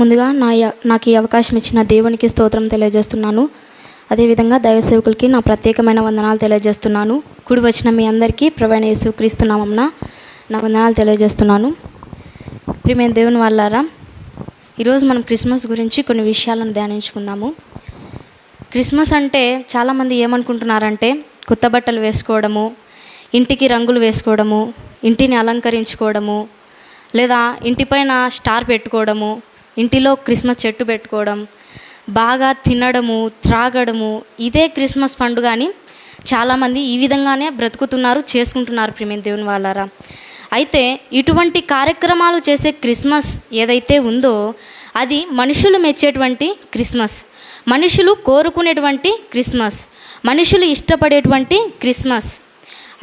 ముందుగా నా నాకు ఈ అవకాశం ఇచ్చిన దేవునికి స్తోత్రం తెలియజేస్తున్నాను. అదేవిధంగా దైవ సేవకులకి నా ప్రత్యేకమైన వందనాలు తెలియజేస్తున్నాను. కుడి వచ్చిన మీ అందరికీ ప్రవీణ యేసుక్రీస్తు నామంన నా వందనాలు తెలియజేస్తున్నాను. ప్రియమైన దేవుని వాళ్ళారా ఈరోజు మనం క్రిస్మస్ గురించి కొన్ని విషయాలను ధ్యానించుకుందాము. క్రిస్మస్ అంటే చాలామంది ఏమనుకుంటున్నారంటే కొత్త బట్టలు వేసుకోవడము ఇంటికి రంగులు వేసుకోవడము ఇంటిని అలంకరించుకోవడము లేదా ఇంటిపైన స్టార్ పెట్టుకోవడము ఇంటిలో క్రిస్మస్ చెట్టు పెట్టుకోవడం బాగా తినడము త్రాగడము ఇదే క్రిస్మస్ పండుగ అని చాలామంది ఈ విధంగానే బ్రతుకుతున్నారు చేసుకుంటున్నారు ప్రియమైన దేవుని వాళ్ళారా అయితే ఇటువంటి కార్యక్రమాలు చేసే క్రిస్మస్ ఏదైతే ఉందో అది మనుషులు మెచ్చేటువంటి క్రిస్మస్ మనుషులు కోరుకునేటువంటి క్రిస్మస్ మనుషులు ఇష్టపడేటువంటి క్రిస్మస్.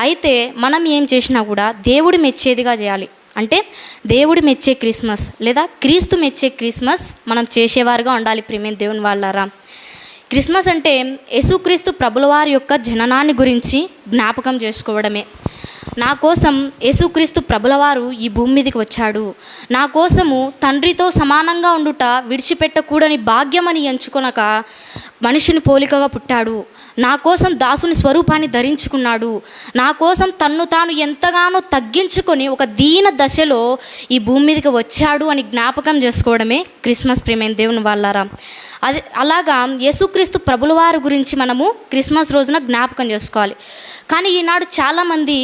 అయితే మనం ఏం చేసినా కూడా దేవుడు మెచ్చేదిగా చేయాలి. అంటే దేవుడు మెచ్చే క్రిస్మస్ లేదా క్రీస్తు మెచ్చే క్రిస్మస్ మనం చేసేవారుగా ఉండాలి ప్రేమే దేవుని వాళ్ళారా. క్రిస్మస్ అంటే యేసుక్రీస్తు ప్రభుల వారి యొక్క జననాన్ని గురించి జ్ఞాపకం చేసుకోవడమే. నా కోసం యేసుక్రీస్తు ప్రభులవారు ఈ భూమి మీదకి వచ్చాడు. నా కోసము తండ్రితో సమానంగా ఉండుట విడిచిపెట్టకూడని భాగ్యమని ఎంచుకొనక మనిషిని పోలికగా పుట్టాడు. నా కోసం దాసుని స్వరూపాన్ని ధరించుకున్నాడు. నా కోసం తన్ను తాను ఎంతగానో తగ్గించుకొని ఒక దీన దశలో ఈ భూమి మీదకి వచ్చాడు అని జ్ఞాపకం చేసుకోవడమే క్రిస్మస్ ప్రేమైన దేవుని వాళ్ళారా. అది అలాగా యేసుక్రీస్తు ప్రభుల వారి గురించి మనము క్రిస్మస్ రోజున జ్ఞాపకం చేసుకోవాలి. కానీ ఈనాడు చాలామంది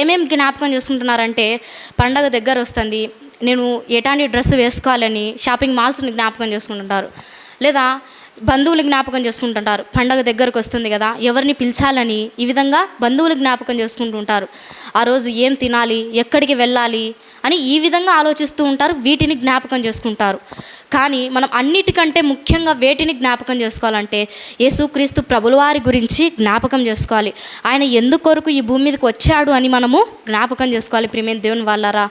ఏమేం జ్ఞాపకం చేసుకుంటున్నారంటే పండగ దగ్గర వస్తుంది నేను ఎటాంటి డ్రెస్ వేసుకోవాలని షాపింగ్ మాల్స్ని జ్ఞాపకం చేసుకుంటుంటారు. లేదా బంధువులు జ్ఞాపకం చేసుకుంటుంటారు పండగ దగ్గరకు వస్తుంది కదా ఎవరిని పిలిచాలని ఈ విధంగా బంధువులు జ్ఞాపకం చేసుకుంటుంటారు ఆ రోజు ఏం తినాలి ఎక్కడికి వెళ్ళాలి అని ఈ విధంగా ఆలోచిస్తూ ఉంటారు వీటిని జ్ఞాపకం చేసుకుంటారు. కానీ మనం అన్నిటికంటే ముఖ్యంగా వేటిని జ్ఞాపకం చేసుకోవాలంటే యేసుక్రీస్తు ప్రభులవారి గురించి జ్ఞాపకం చేసుకోవాలి. ఆయన ఎందుకొరకు ఈ భూమి మీదకి వచ్చాడు అని మనము జ్ఞాపకం చేసుకోవాలి ప్రియమైన దేవుని వాళ్ళారా.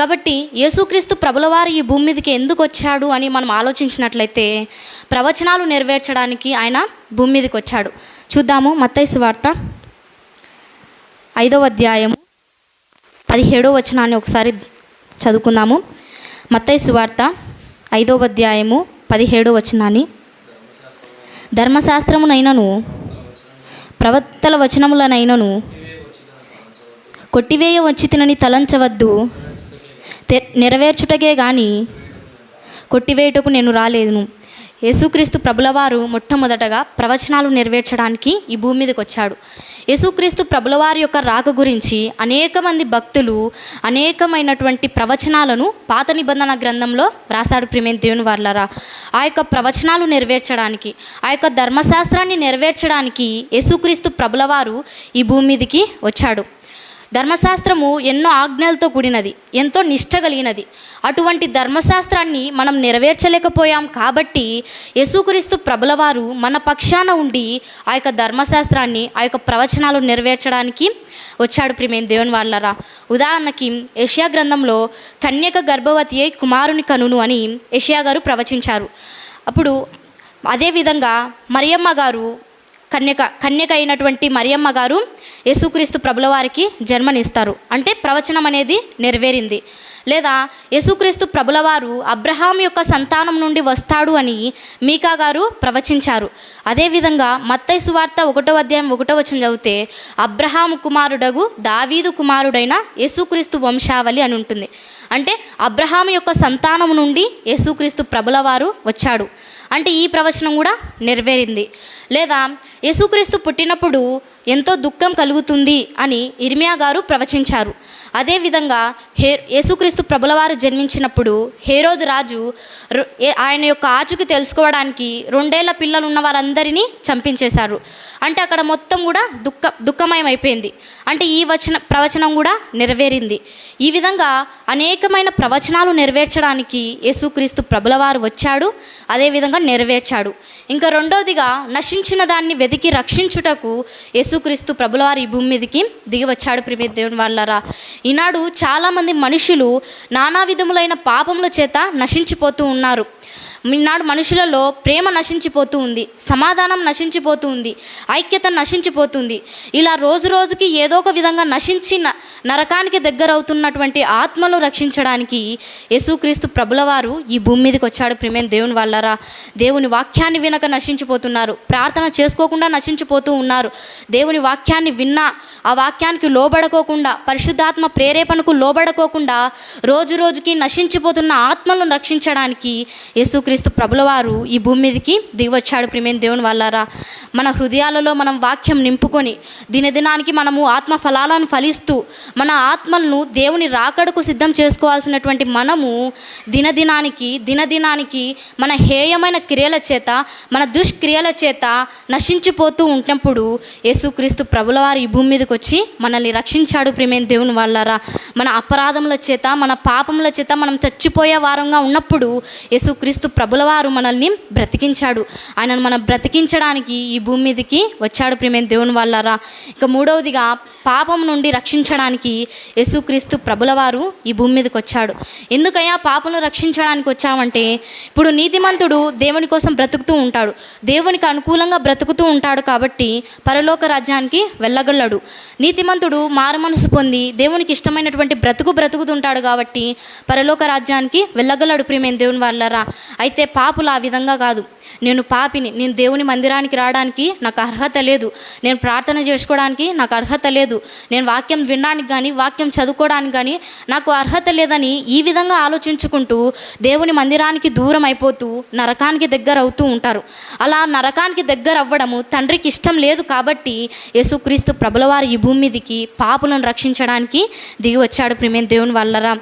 కాబట్టి యేసుక్రీస్తు ప్రభులవారు ఈ భూమి మీదకి ఎందుకు వచ్చాడు అని మనం ఆలోచించినట్లయితే ప్రవచనాలు నెరవేర్చడానికి ఆయన భూమి మీదకి వచ్చాడు. చూద్దాము మత్తైసు వార్త ఐదవ అధ్యాయము పదిహేడో వచనాన్ని ఒకసారి చదువుకుందాము. మత్తయి సువార్త ఐదవ అధ్యాయము పదిహేడో వచనాన్ని. ధర్మశాస్త్రమునైనను ప్రవక్తల వచనములనైనను కొట్టివేయ వచ్చి తినని తలంచవద్దు. తె- నెరవేర్చుటకే కానీ కొట్టివేయుటకు నేను రాలేదును. యేసుక్రీస్తు ప్రభులవారు మొట్టమొదటగా ప్రవచనాలు నెరవేర్చడానికి ఈ భూమి మీదకి వచ్చాడు యేసుక్రీస్తు ప్రభులవారి యొక్క రాక గురించి అనేక మంది భక్తులు అనేకమైనటువంటి ప్రవచనాలను పాత నిబంధన గ్రంథంలో రాశాడు ప్రిమేన్ దేవుని వర్లరా. ఆ యొక్క ప్రవచనాలు నెరవేర్చడానికి ఆ యొక్క ధర్మశాస్త్రాన్ని నెరవేర్చడానికి యేసుక్రీస్తు ప్రభులవారు ఈ భూమి మీదకి వచ్చాడు. ధర్మశాస్త్రము ఎన్నో ఆజ్ఞలతో కూడినది ఎంతో నిష్ట కలిగినది. అటువంటి ధర్మశాస్త్రాన్ని మనం నెరవేర్చలేకపోయాం కాబట్టి యేసుక్రీస్తు ప్రభులవారు మన పక్షాన ఉండి ఆ యొక్క ధర్మశాస్త్రాన్ని ఆ యొక్క ప్రవచనాలు నెరవేర్చడానికి వచ్చాడు ప్రిమేన్ దేవుని వాళ్ళరా ఉదాహరణకి యషియా గ్రంథంలో కన్యక గర్భవతి అయి కుమారుని కనును అని యషియా గారు ప్రవచించారు. అప్పుడు అదేవిధంగా మరియమ్మ గారు కన్యక కన్యక అయినటువంటి మరియమ్మ గారు యేసుక్రీస్తు ప్రభుల వారికి జన్మనిస్తారు. అంటే ప్రవచనం అనేది నెరవేరింది. లేదా యేసుక్రీస్తు ప్రభుల వారు అబ్రహాం యొక్క సంతానం నుండి వస్తాడు అని మీకా గారు ప్రవచించారు. అదేవిధంగా మత్తయి సువార్త ఒకటో అధ్యాయం ఒకటో వచనం చదివితే అబ్రహాము కుమారుడగు దావీదు కుమారుడైన యేసుక్రీస్తు వంశావళి అని ఉంటుంది. అంటే అబ్రహాం యొక్క సంతానం నుండి యేసుక్రీస్తు ప్రభుల వారు వచ్చాడు. అంటే ఈ ప్రవచనం కూడా నెరవేరింది. లేదా యేసుక్రీస్తు పుట్టినప్పుడు ఎంతో దుఃఖం కలుగుతుంది అని ఇర్మియా గారు ప్రవచించారు. అదేవిధంగా హే యేసుక్రీస్తు ప్రభులవారు జన్మించినప్పుడు హేరోదు రాజు రు- ఏ- ఆయన యొక్క ఆచుకు తెలుసుకోవడానికి రెండేళ్ళ పిల్లలు ఉన్న వారందరినీ చంపించేశారు. అంటే అక్కడ మొత్తం కూడా దుఃఖ దుఃఖమయం అయిపోయింది అంటే ఈ వచన ప్రవచనం కూడా నెరవేరింది. ఈ విధంగా అనేకమైన ప్రవచనాలు నెరవేర్చడానికి యేసుక్రీస్తు ప్రభులవారు వచ్చాడు. అదేవిధంగా నెరవేర్చాడు. ఇంకా రెండోదిగా నశించిన దాన్ని వెతికి రక్షించుటకు యేసుక్రీస్తు ప్రభులవారి ఈ భూమి మీదకి దిగి వచ్చాడు ప్రిమే దేవుని వాళ్ళరా. ఈనాడు చాలామంది మనుషులు నానా విధములైన పాపముల చేత నశించిపోతూ ఉన్నారు. ఈనాడు మనుషులలో ప్రేమ నశించిపోతూ ఉంది సమాధానం నశించిపోతూ ఉంది ఐక్యత నశించిపోతుంది ఇలా రోజు రోజుకి ఏదో ఒక విధంగా నశించి నరకానికి దగ్గర అవుతున్నటువంటి ఆత్మను రక్షించడానికి యేసుక్రీస్తు ప్రభులవారు ఈ భూమి మీదకి వచ్చాడు. ప్రేమేం దేవుని వాళ్ళరా? దేవుని వాక్యాన్ని వినక నశించిపోతున్నారు. ప్రార్థన చేసుకోకుండా నశించిపోతూ ఉన్నారు. దేవుని వాక్యాన్ని విన్నా ఆ వాక్యానికి లోబడకోకుండా పరిశుద్ధాత్మ ప్రేరేపణకు లోబడకోకుండా రోజు రోజుకి నశించిపోతున్న ఆత్మలను రక్షించడానికి యేసుక్రీస్తు ప్రభులవారు ఈ భూమి మీదకి దిగివచ్చాడు ప్రేమేం దేవుని వల్లారా మన హృదయాలలో మనం వాక్యం నింపుకొని దినదినానికి మనము ఆత్మ ఫలాలను ఫలిస్తూ మన ఆత్మలను దేవుని రాకడకు సిద్ధం చేసుకోవాల్సినటువంటి మనము దినదినానికి దినదినానికి మన హేయమైన క్రియల చేత మన దుష్క్రియల చేత నశించిపోతూ ఉంటున్నప్పుడు యేసుక్రీస్తు ప్రభులవారు ఈ భూమి మీదకి వచ్చి మనల్ని రక్షించాడు ప్రేమేం దేవుని వల్లారా మన అపరాధముల చేత మన పాపముల చేత మనం చచ్చిపోయే వారంగా ఉన్నప్పుడు యేసుక్రీస్తు ప్రభులవారు మనల్ని బ్రతికించాడు. ఆయనను మనం బ్రతికించడానికి ఈ భూమి మీదకి వచ్చాడు ప్రియమైన దేవుని వాళ్ళారా. ఇక మూడవదిగా పాపం నుండి రక్షించడానికి యేసుక్రీస్తు ప్రభులవారు ఈ భూమి మీదకి వచ్చాడు. ఎందుకయ్యా పాపను రక్షించడానికి వచ్చావంటే ఇప్పుడు నీతిమంతుడు దేవుని కోసం బ్రతుకుతూ ఉంటాడు. దేవునికి అనుకూలంగా బ్రతుకుతూ ఉంటాడు కాబట్టి పరలోక రాజ్యానికి వెళ్ళగలడు. నీతిమంతుడు మారమనసు పొంది దేవునికి ఇష్టమైనటువంటి బ్రతుకు బ్రతుకుతుంటాడు కాబట్టి పరలోక రాజ్యానికి వెళ్ళగలడు ప్రియమైన దేవుని వాళ్ళరా అయితే పాపులు ఆ విధంగా కాదు. నేను పాపిని నేను దేవుని మందిరానికి రావడానికి నాకు అర్హత లేదు. నేను ప్రార్థన చేసుకోవడానికి నాకు అర్హత లేదు. నేను వాక్యం వినడానికి కానీ వాక్యం చదువుకోవడానికి కానీ నాకు అర్హత లేదని ఈ విధంగా ఆలోచించుకుంటూ దేవుని మందిరానికి దూరం అయిపోతూ నరకానికి దగ్గర అవుతూ ఉంటారు. అలా నరకానికి దగ్గర అవ్వడము తండ్రికి ఇష్టం లేదు కాబట్టి యేసుక్రీస్తు ప్రభులవారు ఈ భూమి మీదికి పాపులను రక్షించడానికి దిగి వచ్చాడు ప్రిమే దేవుని వల్లరా.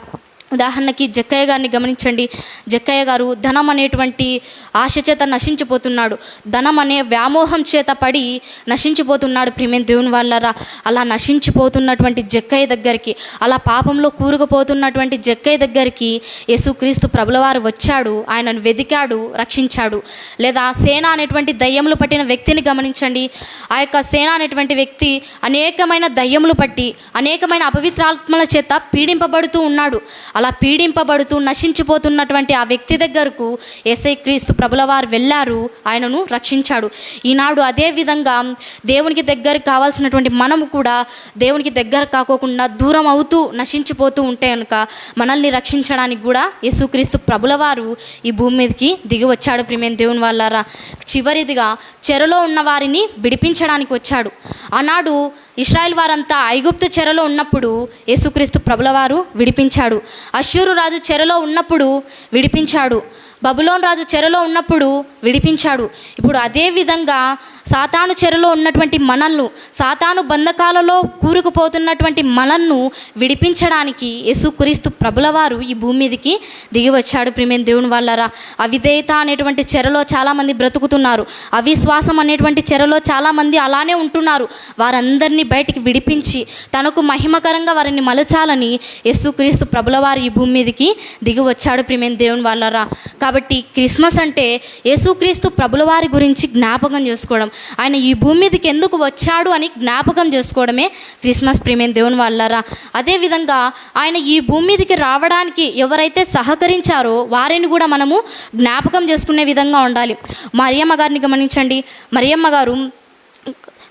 ఉదాహరణకి జక్కయ్య గారిని గమనించండి. జక్కయ్య గారు ధనం అనేటువంటి ఆశ చేత నశించిపోతున్నాడు. ధనం అనే వ్యామోహం చేత పడి నశించిపోతున్నాడు ప్రిమేన్ దేవుని వాళ్ళరా అలా నశించిపోతున్నటువంటి జక్కయ్య దగ్గరికి అలా పాపంలో కూరుకుపోతున్నటువంటి జక్కయ్య దగ్గరికి యేసుక్రీస్తు ప్రభులవారు వచ్చాడు. ఆయనను వెదికాడు రక్షించాడు. లేదా సేన అనేటువంటి దయ్యములు పట్టిన వ్యక్తిని గమనించండి. ఆ యొక్క సేన అనేటువంటి వ్యక్తి అనేకమైన దయ్యములు పట్టి అనేకమైన అపవిత్రాత్మల చేత పీడింపబడుతూ ఉన్నాడు. అలా పీడింపబడుతూ నశించిపోతున్నటువంటి ఆ వ్యక్తి దగ్గరకు ఎస్ఐ క్రీస్తు ప్రభుల వారు వెళ్ళారు. ఆయనను రక్షించాడు. ఈనాడు అదే విధంగా దేవునికి దగ్గర కావాల్సినటువంటి మనము కూడా దేవునికి దగ్గర కాకోకుండా దూరం అవుతూ నశించిపోతూ ఉంటే కనుక మనల్ని రక్షించడానికి కూడా యేసుక్రీస్తు ప్రభుల వారు ఈ భూమి మీదకి దిగి వచ్చాడు ప్రిమేన్ దేవుని వాళ్ళారా చివరిదిగా చెరలో ఉన్న వారిని విడిపించడానికి వచ్చాడు. ఆనాడు ఇస్రాయల్ వారంతా ఐగుప్తు చెరలో ఉన్నప్పుడు యేసుక్రీస్తు ప్రభులవారు విడిపించాడు. అశ్వరు రాజు చెరలో ఉన్నప్పుడు విడిపించాడు. బబులోన్ రాజు చెరలో ఉన్నప్పుడు విడిపించాడు. ఇప్పుడు అదే విధంగా సాతాను చెరలో ఉన్నటువంటి మనల్ను సాతాను బంధకాలలో కూరుకుపోతున్నటువంటి మనల్ను విడిపించడానికి యేసుక్రీస్తు ప్రభులవారు ఈ భూమి మీదకి దిగి వచ్చాడు ప్రిమేన్ దేవుని వాళ్ళరా అవిధేయత అనేటువంటి చెరలో చాలామంది బ్రతుకుతున్నారు. అవిశ్వాసం అనేటువంటి చెరలో చాలామంది అలానే ఉంటున్నారు. వారందరినీ బయటికి విడిపించి తనకు మహిమకరంగా వారిని మలచాలని యేసుక్రీస్తు ప్రభులవారు ఈ భూమి మీదకి దిగి వచ్చాడు ప్రిమేన్ దేవుని వాళ్ళరా కాబట్టి క్రిస్మస్ అంటే యేసుక్రీస్తు ప్రభులవారి గురించి జ్ఞాపకం చేసుకోవడం. ఆయన ఈ భూమి మీదకి ఎందుకు వచ్చాడు అని జ్ఞాపకం చేసుకోవడమే క్రిస్మస్ ప్రేమేం దేవుని వాళ్ళరా అదేవిధంగా ఆయన ఈ భూమి మీదకి రావడానికి ఎవరైతే సహకరించారో వారిని కూడా మనము జ్ఞాపకం చేసుకునే విధంగా ఉండాలి. మరియమ్మ గారిని గమనించండి. మరియమ్మ గారు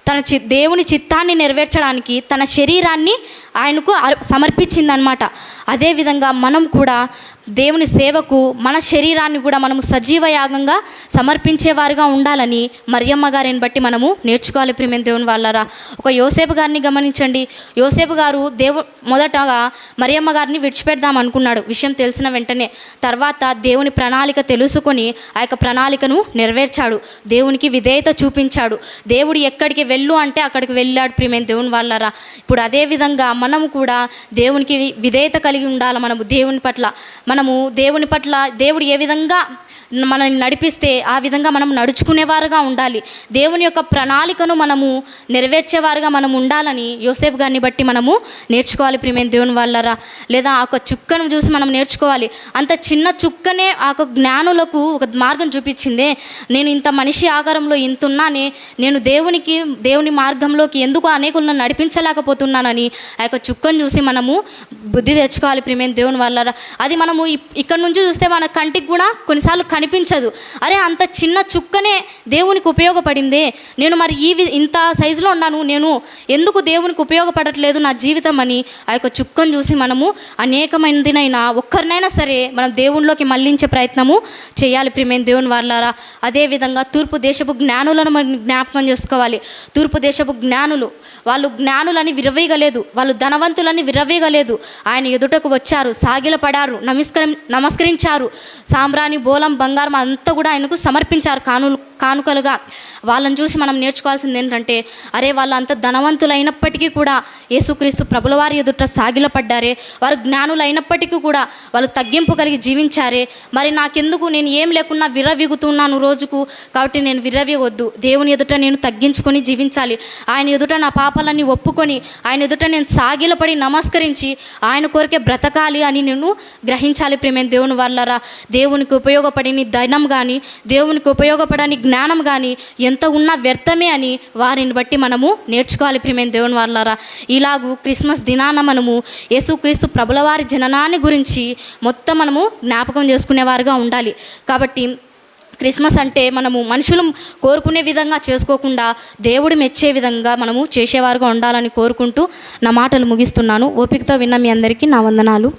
తన చి దేవుని చిత్తాన్ని నెరవేర్చడానికి తన శరీరాన్ని ఆయనకు అర్- సమర్పించిందనమాట అదేవిధంగా మనం కూడా దేవుని సేవకు మన శరీరాన్ని కూడా మనము సజీవ యాగంగా సమర్పించేవారుగా ఉండాలని మరియమ్మ గారిని బట్టి మనము నేర్చుకోవాలి ప్రిమేన్ దేవుని వాళ్ళరా. ఒక యోసేపు గారిని గమనించండి. యోసేపు గారు దేవు మొదటగా మరియమ్మ గారిని విడిచిపెడదాం అనుకున్నాడు. విషయం తెలిసిన వెంటనే తర్వాత దేవుని ప్రణాళిక తెలుసుకొని ఆ యొక్క ప్రణాళికను నెరవేర్చాడు. దేవునికి విధేయత చూపించాడు. దేవుడు ఎక్కడికి వెళ్ళు అంటే అక్కడికి వెళ్ళాడు ప్రియమైన దేవుని వాళ్ళరా. ఇప్పుడు అదే విధంగా మనము కూడా దేవునికి విధేయత కలిగి ఉండాలి. మనము దేవుని పట్ల. మనము దేవుని పట్ల దేవుడు ఏ విధంగా మనల్ని నడిపిస్తే ఆ విధంగా మనం నడుచుకునేవారుగా ఉండాలి. దేవుని యొక్క ప్రణాళికను మనము నెరవేర్చేవారుగా మనం ఉండాలని యోసేపు గారిని బట్టి మనము నేర్చుకోవాలి ప్రియమైన దేవుని వాళ్ళరా. లేదా ఆ ఒక చుక్కను చూసి మనం నేర్చుకోవాలి. అంత చిన్న చుక్కనే ఆ ఒక జ్ఞానులకు ఒక మార్గం చూపించిందే. నేను ఇంత మనిషి ఆకారంలో ఇంత ఉన్నానే నేను దేవునికి దేవుని మార్గంలోకి ఎందుకు అనేకులను నడిపించలేకపోతున్నానని ఆ యొక్క చుక్కను చూసి మనము బుద్ధి తెచ్చుకోవాలి ప్రియమైన దేవుని వాళ్ళరా. అది మనము ఇక్కడ నుంచి చూస్తే మన కంటికి కూడా కొన్నిసార్లు అనిపించదు. అరే అంత చిన్న చుక్కనే దేవునికి ఉపయోగపడిందే. నేను మరి ఈ వి- ఇంత సైజులో ఉన్నాను. నేను ఎందుకు దేవునికి ఉపయోగపడట్లేదు నా జీవితం అని ఆ యొక్క చుక్కను చూసి మనము అనేకమైనదినైనా ఒక్కరినైనా సరే మనం దేవునిలోకి మళ్ళించే ప్రయత్నము చేయాలి ప్రిమేం దేవుని వాళ్ళారా అదేవిధంగా తూర్పు దేశపు జ్ఞానులను మనం జ్ఞాపకం చేసుకోవాలి. తూర్పు దేశపు జ్ఞానులు వాళ్ళు జ్ఞానులని విరవీయగలేదు. వాళ్ళు ధనవంతులని విరవీయగలేదు. ఆయన ఎదుటకు వచ్చారు సాగిలపడారు నమస్కరి నమస్కరించారు. సాంబ్రాణి బోలం బంగారం అంతా కూడా ఆయనకు సమర్పించారు. కానులు కానుకలుగా. వాళ్ళని చూసి మనం నేర్చుకోవాల్సింది ఏంటంటే అరే వాళ్ళు అంత ధనవంతులైనప్పటికీ కూడా యేసుక్రీస్తు ప్రభుల వారి ఎదుట సాగిలపడ్డారే వారు జ్ఞానులు అయినప్పటికీ కూడా వాళ్ళు తగ్గింపు కలిగి జీవించారే. మరి నాకెందుకు? నేను ఏం లేకున్నా విర్రవీగుతున్నాను రోజుకు కాబట్టి నేను విర్రవీగొద్దు. దేవుని ఎదుట నేను తగ్గించుకొని జీవించాలి. ఆయన ఎదుట నా పాపాలన్నీ ఒప్పుకొని ఆయన ఎదుట నేను సాగిలపడి నమస్కరించి ఆయన కోరికే బ్రతకాలి అని నేను గ్రహించాలి ప్రేమే దేవుని వల్లరా దేవునికి ఉపయోగపడని ధనం కానీ దేవునికి ఉపయోగపడని జ్ఞానం కానీ ఎంత ఉన్నా వ్యర్థమే అని వారిని బట్టి మనము నేర్చుకోవాలి ప్రియమైన దేవుని వాళ్ళారా ఇలాగూ క్రిస్మస్ దినాన మనము యేసుక్రీస్తు ప్రభులవారి జననాన్ని గురించి మొత్తం మనము జ్ఞాపకం చేసుకునేవారుగా ఉండాలి. కాబట్టి క్రిస్మస్ అంటే మనము మనుషులు కోరుకునే విధంగా చేసుకోకుండా దేవుడు మెచ్చే విధంగా మనము చేసేవారుగా ఉండాలని కోరుకుంటూ నా మాటలు ముగిస్తున్నాను. ఓపికతో విన్న మీ అందరికీ నా వందనాలు.